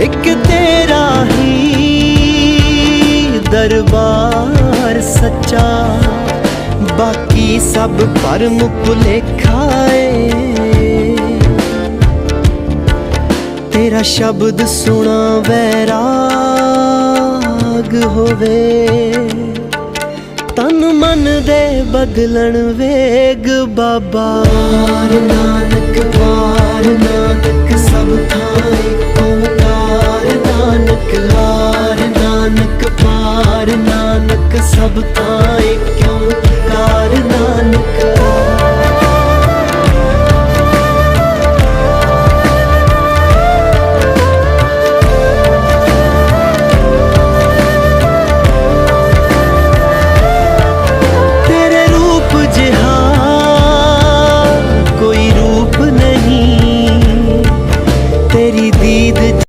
ਇੱਕ ਤੇਰਾ ਹੀ ਦਰਬਾਰ ਸੱਚਾ। ਬਾਕੀ ਸਭ ਭਰਮ ਭੁਲੇਖਾ ਏ। ਤੇਰਾ ਸ਼ਬਦ ਸੁਣਾ ਵੈਰਾਗ ਹੋਵੇ। ਤਨ ਮਨ ਦੇ ਬਦਲਣ ਵੇਗ ਬਾਬਾ। ਨਾਨਕ ਕਾਰ ਨਾਨਕ, ਸਭ ਤਾਏ ਕਿਉ? ਕਾਰ ਨਾਨਕ। ਤੇਰੇ ਰੂਪ ਜਿਹਾ ਕੋਈ ਰੂਪ ਨਹੀਂ। ਤੇਰੀ ਦੀਦ